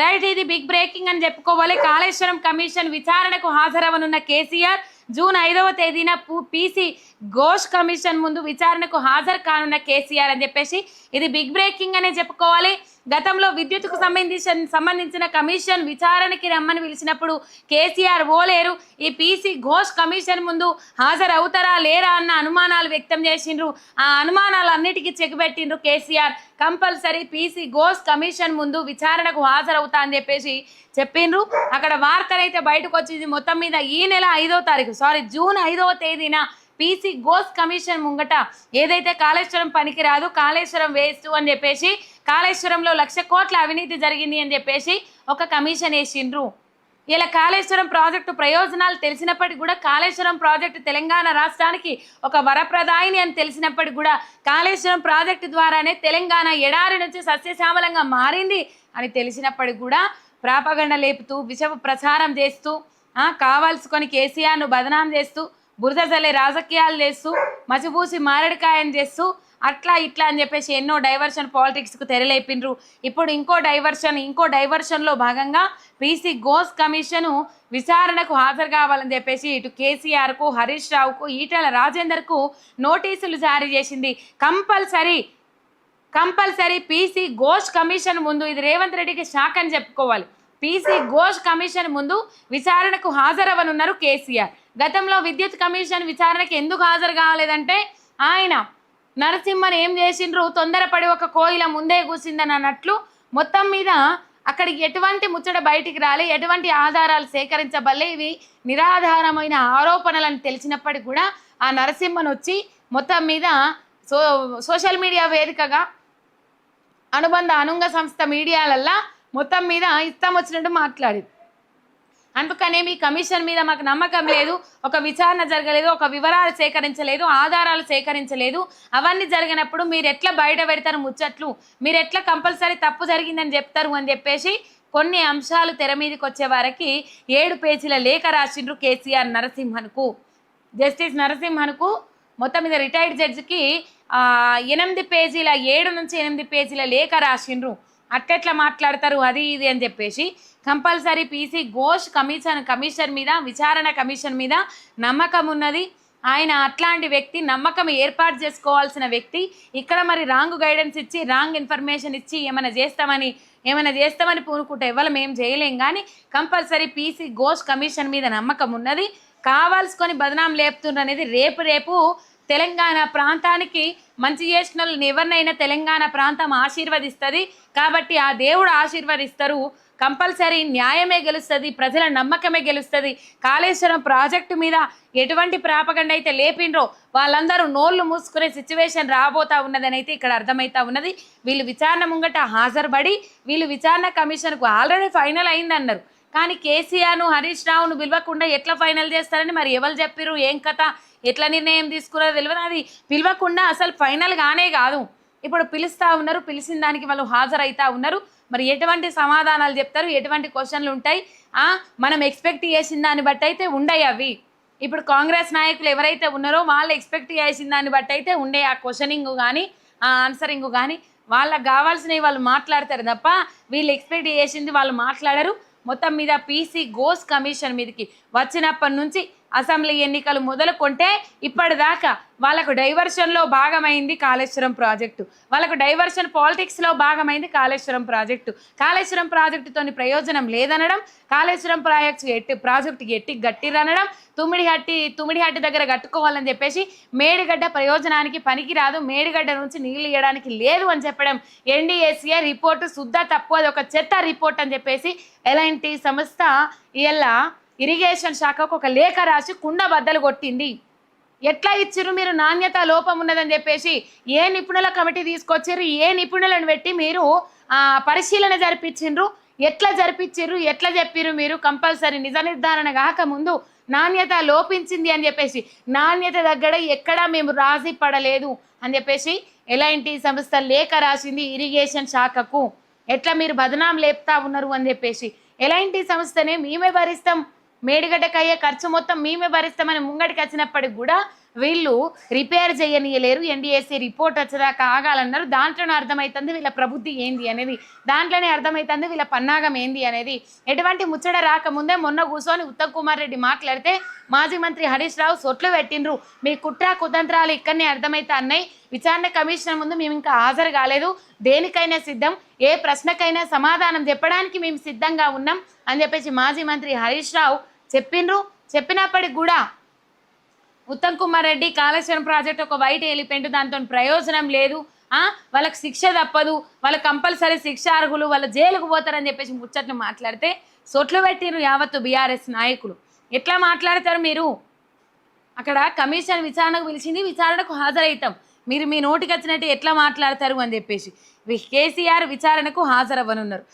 Right ఇది big breaking అని చెప్పుకోవాలి. కాళేశ్వరం కమిషన్ విచారణకు హాజరవనున్న కేసీఆర్ జూన్ ఐదవ తేదీన పీసీ ఘోష్ కమిషన్ ముందు విచారణకు హాజరు కానున్న కేసీఆర్ అని చెప్పేసి ఇది బిగ్ బ్రేకింగ్ అనే చెప్పుకోవాలి. గతంలో విద్యుత్కు సంబంధించిన సంబంధించిన కమిషన్ విచారణకి రమ్మని పిలిచినప్పుడు కేసీఆర్ ఓలేరు. ఈ పీసీ ఘోష్ కమిషన్ ముందు హాజరవుతారా లేరా అన్న అనుమానాలు వ్యక్తం చేసిండ్రు. ఆ అనుమానాలన్నిటికీ చెక్ పెట్టిండ్రు KCR. Compulsory PC Ghosh commission ముందు విచారణకు హాజరవుతా అని చెప్పేసి చెప్పిండ్రు. అక్కడ వార్తలైతే బయటకు వచ్చింది మొత్తం మీద ఈ నెల ఐదో తారీఖు సారీ జూన్ ఐదవ తేదీన పీసీ గోస్ కమిషన్ ముంగట ఏదైతే కాళేశ్వరం పనికిరాదు కాళేశ్వరం వేస్ట్ అని చెప్పేసి కాళేశ్వరంలో లక్ష కోట్ల అవినీతి జరిగింది అని చెప్పేసి ఒక కమిషన్ వేసిండ్రు. ఇలా కాళేశ్వరం ప్రాజెక్టు ప్రయోజనాలు తెలిసినప్పటికీ కూడా కాళేశ్వరం ప్రాజెక్టు తెలంగాణ రాష్ట్రానికి ఒక వరప్రదాయిని అని తెలిసినప్పటికీ కూడా కాళేశ్వరం ప్రాజెక్టు ద్వారానే తెలంగాణ ఎడారి నుంచి సస్యశ్యామలంగా మారింది అని తెలిసినప్పటికి కూడా ప్రాపగండ లేపుతూ విషపు ప్రచారం చేస్తూ కావాల్సుకొని కేసీఆర్ను బదనాం చేస్తూ బురద జల్లే రాజకీయాలు చేస్తూ మసిపూసి మారడికాయని చేస్తూ అట్లా ఇట్లా అని చెప్పేసి ఎన్నో డైవర్షన్ పాలిటిక్స్కు తెరలేపిండ్రు. ఇప్పుడు ఇంకో డైవర్షన్ ఇంకో డైవర్షన్లో భాగంగా పీసీ గోస్ కమిషను విచారణకు హాజరు కావాలని చెప్పేసి ఇటు కేసీఆర్కు హరీష్ రావుకు ఈటల రాజేందర్కు నోటీసులు జారీ చేసింది. Compulsory compulsory PC Ghosh commission ముందు ఇది రేవంత్ రెడ్డికి షాక్ అని చెప్పుకోవాలి. పీసీ ఘోష్ కమిషన్ ముందు విచారణకు హాజరవనున్నారు కేసీఆర్. గతంలో విద్యుత్ కమిషన్ విచారణకి ఎందుకు హాజరు కాలేదంటే ఆయన నరసింహన్ ఏం చేసిండ్రు? తొందరపడి ఒక కోయిల ముందే కూసిందని అన్నట్లు మొత్తం మీద అక్కడికి ఎటువంటి ముచ్చట బయటికి రాలే ఎటువంటి ఆధారాలు సేకరించబల్లే ఇవి నిరాధారమైన ఆరోపణలను తెలిసినప్పటికీ కూడా ఆ నరసింహన్ వచ్చి మొత్తం మీద సో సోషల్ మీడియా వేదికగా అనుబంధ అనుంగ సంస్థ మీడియాలల్లా మొత్తం మీద ఇష్టం వచ్చినట్టు మాట్లాడింది. అందుకనే మీ కమిషన్ మీద మాకు నమ్మకం లేదు ఒక విచారణ జరగలేదు ఒక వివరాలు సేకరించలేదు ఆధారాలు సేకరించలేదు. అవన్నీ జరిగినప్పుడు మీరు ఎట్లా బయట పెడతారు ముచ్చట్లు? మీరు ఎట్లా కంపల్సరీ తప్పు జరిగిందని చెప్తారు అని చెప్పేసి కొన్ని అంశాలు తెర మీదకి వచ్చే వారికి ఏడు పేజీల లేఖ రాసిండ్రు కేసీఆర్ నరసింహన్కు. జస్టిస్ నరసింహన్కు మొత్తం మీద రిటైర్డ్ జడ్జికి ఎనిమిది పేజీల ఏడు నుంచి ఎనిమిది పేజీల లేఖ రాసిండ్రు. అట్టెట్లా మాట్లాడతారు? అది ఇది అని చెప్పేసి compulsory PC Ghosh commission commission మీద విచారణ కమిషన్ మీద నమ్మకం ఉన్నది. ఆయన అట్లాంటి వ్యక్తి నమ్మకం ఏర్పాటు చేసుకోవాల్సిన వ్యక్తి. ఇక్కడ మరి రాంగ్ గైడెన్స్ ఇచ్చి రాంగ్ ఇన్ఫర్మేషన్ ఇచ్చి ఏమైనా చేస్తామని ఏమైనా చేస్తామని పూనుకుంటే ఇవ్వాలి మేము చేయలేం. కానీ కంపల్సరీ పీసీ ఘోష్ కమిషన్ మీద నమ్మకం ఉన్నది. కావాల్సుకొని బదనాం లేపుతుండ్రు అనేది రేపు రేపు తెలంగాణ ప్రాంతానికి మంచి చేసిన ఎవరినైనా తెలంగాణ ప్రాంతం ఆశీర్వదిస్తుంది. కాబట్టి ఆ దేవుడు ఆశీర్వదిస్తారు. కంపల్సరీ న్యాయమే గెలుస్తుంది ప్రజల నమ్మకమే గెలుస్తుంది. కాళేశ్వరం ప్రాజెక్టు మీద ఎటువంటి ప్రాపగండ అయితే లేపిండ్రో వాళ్ళందరూ నోళ్ళు మూసుకునే సిచ్యువేషన్ రాబోతా ఉన్నదని అయితే ఇక్కడ అర్థమవుతా ఉన్నది. వీళ్ళు విచారణ ముంగట హాజరుపడి వీళ్ళు విచారణ కమిషన్కు ఆల్రెడీ ఫైనల్ అయిందన్నారు. కానీ కేసీఆర్ను హరీష్ రావును పిలవకుండా ఎట్లా ఫైనల్ చేస్తారని మరి ఎవరు చెప్పిర్రు? ఏం కథ? ఎట్లా నిర్ణయం తీసుకున్నారో తెలియదు. అది పిలవకుండా అసలు ఫైనల్ గానే కాదు. ఇప్పుడు పిలుస్తా ఉన్నారు పిలిచిన దానికి వాళ్ళు హాజరైతా ఉన్నారు. మరి ఎటువంటి సమాధానాలు చెప్తారు? ఎటువంటి క్వశ్చన్లు ఉంటాయి? మనం ఎక్స్పెక్ట్ చేసిన దాన్ని బట్టి అయితే ఉండయి అవి. ఇప్పుడు కాంగ్రెస్ నాయకులు ఎవరైతే ఉన్నారో వాళ్ళు ఎక్స్పెక్ట్ చేసిన దాన్ని బట్టి అయితే ఉండే ఆ క్వశ్చనింగ్ కానీ ఆ ఆన్సరింగ్ కానీ వాళ్ళకి కావాల్సినవి వాళ్ళు మాట్లాడతారు తప్ప వీళ్ళు ఎక్స్పెక్ట్ చేసింది వాళ్ళు మాట్లాడరు. మొత్తం మీద పీసీ గోస్ కమిషన్ మీదకి వచ్చినప్పటి నుంచి అసెంబ్లీ ఎన్నికలు మొదలుకొంటే ఇప్పటిదాకా వాళ్ళకు డైవర్షన్లో భాగమైంది కాళేశ్వరం ప్రాజెక్టు. వాళ్ళకు డైవర్షన్ పాలిటిక్స్లో భాగమైంది కాళేశ్వరం ప్రాజెక్టు. కాళేశ్వరం ప్రాజెక్టుతోని ప్రయోజనం లేదనడం కాళేశ్వరం ప్రాజెక్టు ఎట్టి ప్రాజెక్టు ఎట్టి గట్టిరనడం తుమ్మిడిహట్టి తుమ్మిడిహట్టి దగ్గర కట్టుకోవాలని చెప్పేసి మేడిగడ్డ ప్రయోజనానికి పనికిరాదు మేడిగడ్డ నుంచి నీళ్ళు ఇవ్వడానికి లేదు అని చెప్పడం. ఎన్డీఏసీఏ రిపోర్టు శుద్ధ తప్పు అది ఒక చెత్త రిపోర్ట్ అని చెప్పేసి ఎలాంటి సంస్థ ఇలా ఇరిగేషన్ శాఖకు ఒక లేఖ రాసి కుండ బద్దలు కొట్టింది. ఎట్లా ఇచ్చిర్రు మీరు నాణ్యత లోపం ఉన్నదని చెప్పేసి ఏ నిపుణుల కమిటీ తీసుకొచ్చిర్రు ఏ నిపుణులను పెట్టి మీరు పరిశీలన జరిపించిండ్రు ఎట్లా జరిపించిర్రు ఎట్లా చెప్పిర్రు మీరు కంపల్సరీ నిజ నిర్ధారణ కాకముందు నాణ్యత లోపించింది అని చెప్పేసి నాణ్యత దగ్గర ఎక్కడా మేము రాజీ పడలేదు అని చెప్పేసి ఎలాంటి సంస్థ లేఖ రాసింది ఇరిగేషన్ శాఖకు. ఎట్లా మీరు బదనాం లేపుతా ఉన్నారు అని చెప్పేసి ఎలాంటి సంస్థనే మేమే భరిస్తాం మేడిగడ్డకయ్యే ఖర్చు మొత్తం మేమే భరిస్తామని ముంగడికి వచ్చినప్పటికి కూడా వీళ్ళు రిపేర్ చేయనీయలేరు. ఎన్డీఎస్సీ రిపోర్ట్ వచ్చేదాకా ఆగాలన్నారు. దాంట్లోనే అర్థమవుతుంది వీళ్ళ ప్రబుద్ధి ఏంది అనేది. దాంట్లోనే అర్థమవుతుంది వీళ్ళ పన్నాగం ఏంది అనేది. ఎటువంటి ముచ్చట రాకముందే మొన్న కూర్చొని ఉత్తమ్ కుమార్ రెడ్డి మాట్లాడితే మాజీ మంత్రి హరీష్ రావు సొట్లు పెట్టిండ్రు. మీ కుట్ర కుతంత్రాలు ఇక్కడనే అర్థమైతే అన్నాయి విచారణ కమిషన్ ముందు మేము ఇంకా హాజరు కాలేదు. దేనికైనా సిద్ధం. ఏ ప్రశ్నకైనా సమాధానం చెప్పడానికి మేము సిద్ధంగా ఉన్నాం అని చెప్పేసి మాజీ మంత్రి హరీష్ రావు చెప్పిండ్రు. చెప్పినప్పటికి కూడా ఉత్తమ్ కుమార్ రెడ్డి కాళేశ్వరం ప్రాజెక్ట్ ఒక వైట్ ఎలిపెంట్ దాంతో ప్రయోజనం లేదు. వాళ్ళకి శిక్ష తప్పదు. వాళ్ళకి కంపల్సరీ శిక్ష అర్హులు. వాళ్ళ జైలుకు పోతారని చెప్పేసి ముచ్చట్లు మాట్లాడితే సొట్లు పెట్టిరు యావత్తు బీఆర్ఎస్ నాయకులు. ఎట్లా మాట్లాడతారు మీరు? అక్కడ కమిషన్ విచారణకు పిలిచింది విచారణకు హాజరవుతాం. మీరు మీ నోటికి వచ్చినట్టు ఎట్లా మాట్లాడతారు అని చెప్పేసి. కేసీఆర్ విచారణకు హాజరవ్వనున్నారు.